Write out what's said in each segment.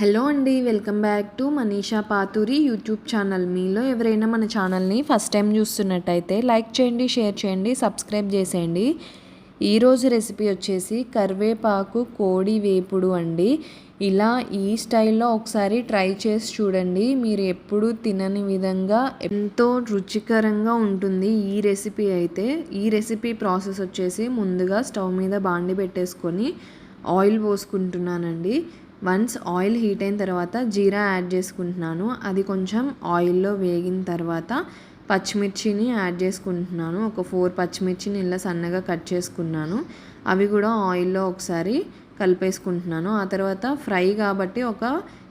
Hello అండి welcome back to Manisha Pathuri YouTube channel. మీలో ఎవరైనా మన ఛానల్ని ఫస్ట్ టైం చూస్తున్నట్టయితే లైక్ చేయండి షేర్ చేయండి సబ్స్క్రైబ్ చేసేయండి. ఈరోజు రెసిపీ వచ్చేసి కరివేపాకు కోడి వేపుడు అండి. ఇలా ఈ స్టైల్లో ఒకసారి ట్రై చేసి చూడండి. మీరు ఎప్పుడు తినని విధంగా ఎంతో రుచికరంగా ఉంటుంది ఈ రెసిపీ అయితే. ఈ రెసిపీ ప్రాసెస్ వచ్చేసి ముందుగా స్టవ్ మీద బాండి పెట్టేసుకొని ఆయిల్ పోసుకుంటున్నానండి. వన్స్ ఆయిల్ హీట్ అయిన తర్వాత జీరా యాడ్ చేసుకుంటున్నాను. అది కొంచెం ఆయిల్లో వేగిన తర్వాత పచ్చిమిర్చిని యాడ్ చేసుకుంటున్నాను. ఒక ఫోర్ పచ్చిమిర్చిని ఇలా సన్నగా కట్ చేసుకున్నాను. అవి కూడా ఆయిల్లో ఒకసారి కలిపేసుకుంటున్నాను. ఆ తర్వాత ఫ్రై కాబట్టి ఒక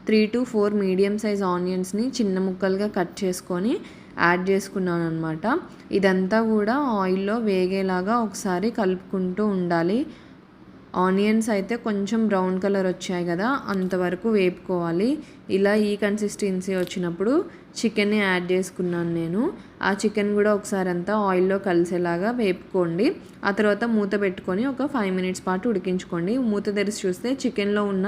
three to four medium size ఆనియన్స్ని చిన్న ముక్కలుగా కట్ చేసుకొని యాడ్ చేసుకున్నాను అనమాట ఇదంతా కూడా ఆయిల్లో వేగేలాగా ఒకసారి కలుపుకుంటూ ఉండాలి. ఆనియన్స్ అయితే కొంచెం బ్రౌన్ కలర్ వచ్చాయి కదా అంతవరకు వేపుకోవాలి. ఇలా ఈ కన్సిస్టెన్సీ వచ్చినప్పుడు చికెన్ని యాడ్ చేసుకున్నాను నేను. ఆ చికెన్ కూడా ఒకసారి అంతా ఆయిల్లో కలిసేలాగా వేపుకోండి. ఆ తర్వాత మూత పెట్టుకొని ఒక ఫైవ్ మినిట్స్ పాటు ఉడికించుకోండి. మూత తెరిచి చూస్తే చికెన్లో ఉన్న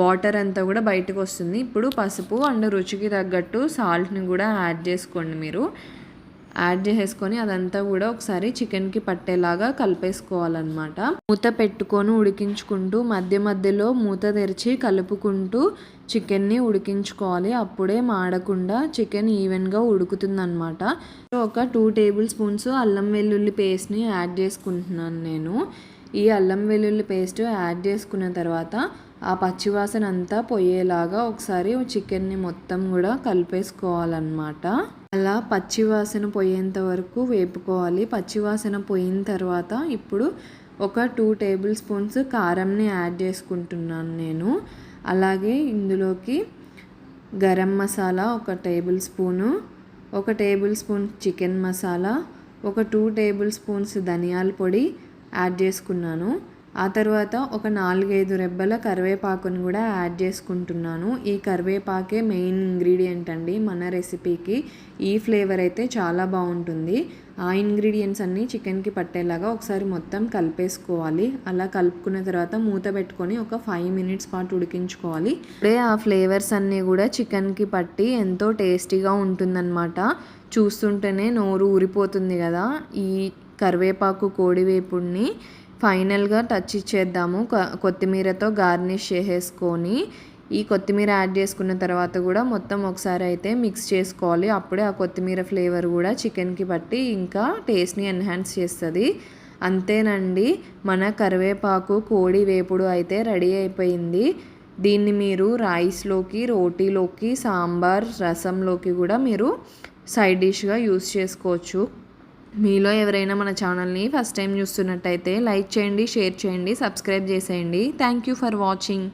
వాటర్ అంతా కూడా బయటకు వస్తుంది. ఇప్పుడు పసుపు అండ్ రుచికి తగ్గట్టు సాల్ట్ని కూడా యాడ్ చేసుకోండి మీరు. యాడ్ చేసేసుకొని అదంతా కూడా ఒకసారి చికెన్కి పట్టేలాగా కలిపేసుకోవాలన్నమాట. మూత పెట్టుకొని ఉడికించుకుంటూ మధ్య మధ్యలో మూత తెరిచి కలుపుకుంటూ చికెన్ని ఉడికించుకోవాలి. అప్పుడే మాడకుండా చికెన్ ఈవెన్గా ఉడుకుతుందన్నమాట. ఒక టూ టేబుల్ స్పూన్స్ అల్లం వెల్లుల్లి పేస్ట్ని యాడ్ చేసుకుంటున్నాను నేను. ఈ అల్లం వెల్లుల్లి పేస్ట్ యాడ్ చేసుకున్న తర్వాత ఆ పచ్చివాసన అంతా పోయేలాగా ఒకసారి చికెన్ని మొత్తం కూడా కలిపేసుకోవాలన్నమాట. అలా పచ్చివాసన పోయేంత వరకు వేపుకోవాలి. పచ్చివాసన పోయిన తర్వాత ఇప్పుడు ఒక టూ టేబుల్ స్పూన్స్ కారంని యాడ్ చేసుకుంటున్నాను నేను. అలాగే ఇందులోకి గరం మసాలా ఒక టేబుల్ స్పూను ఒక టేబుల్ స్పూన్ చికెన్ మసాలా ఒక టూ టేబుల్ స్పూన్స్ ధనియాల పొడి యాడ్ చేసుకున్నాను. ఆ తర్వాత ఒక నాలుగైదు రెబ్బల కరివేపాకుని కూడా యాడ్ చేసుకుంటున్నాను. ఈ కరివేపాకే మెయిన్ ఇంగ్రీడియంట్ అండి మన రెసిపీకి. ఈ ఫ్లేవర్ అయితే చాలా బాగుంటుంది. ఆ ఇంగ్రీడియంట్స్ అన్నీ చికెన్కి పట్టేలాగా ఒకసారి మొత్తం కలిపేసుకోవాలి. అలా కలుపుకున్న తర్వాత మూత పెట్టుకొని ఒక ఫైవ్ మినిట్స్ పాటు ఉడికించుకోవాలి. అదే ఆ ఫ్లేవర్స్ అన్నీ కూడా చికెన్కి పట్టి ఎంతో టేస్టీగా ఉంటుందన్నమాట. చూస్తుంటేనే నోరు ఊరిపోతుంది కదా. ఈ కరివేపాకు కోడివేపుడిని ఫైనల్గా టచ్ ఇచ్చేద్దాము. కొత్తిమీరతో గార్నిష్ చేసేసుకొని ఈ కొత్తిమీర యాడ్ చేసుకున్న తర్వాత కూడా మొత్తం ఒకసారి అయితే మిక్స్ చేసుకోవాలి. అప్పుడే ఆ కొత్తిమీర ఫ్లేవర్ కూడా చికెన్కి పట్టి ఇంకా టేస్ట్ని ఎన్హాన్స్ చేస్తుంది. అంతేనండి మన కరివేపాకు కోడి వేపుడు అయితే రెడీ అయిపోయింది. దీన్ని మీరు రైస్లోకి రోటీలోకి సాంబార్ రసంలోకి కూడా మీరు సైడ్ డిష్గా యూస్ చేసుకోవచ్చు. మీలో ఎవరైనా మన ఛానల్ని ఫస్ట్ టైం చూస్తున్నట్టయితే లైక్ చేయండి షేర్ చేయండి సబ్స్క్రైబ్ చేసేయండి. Thank you for watching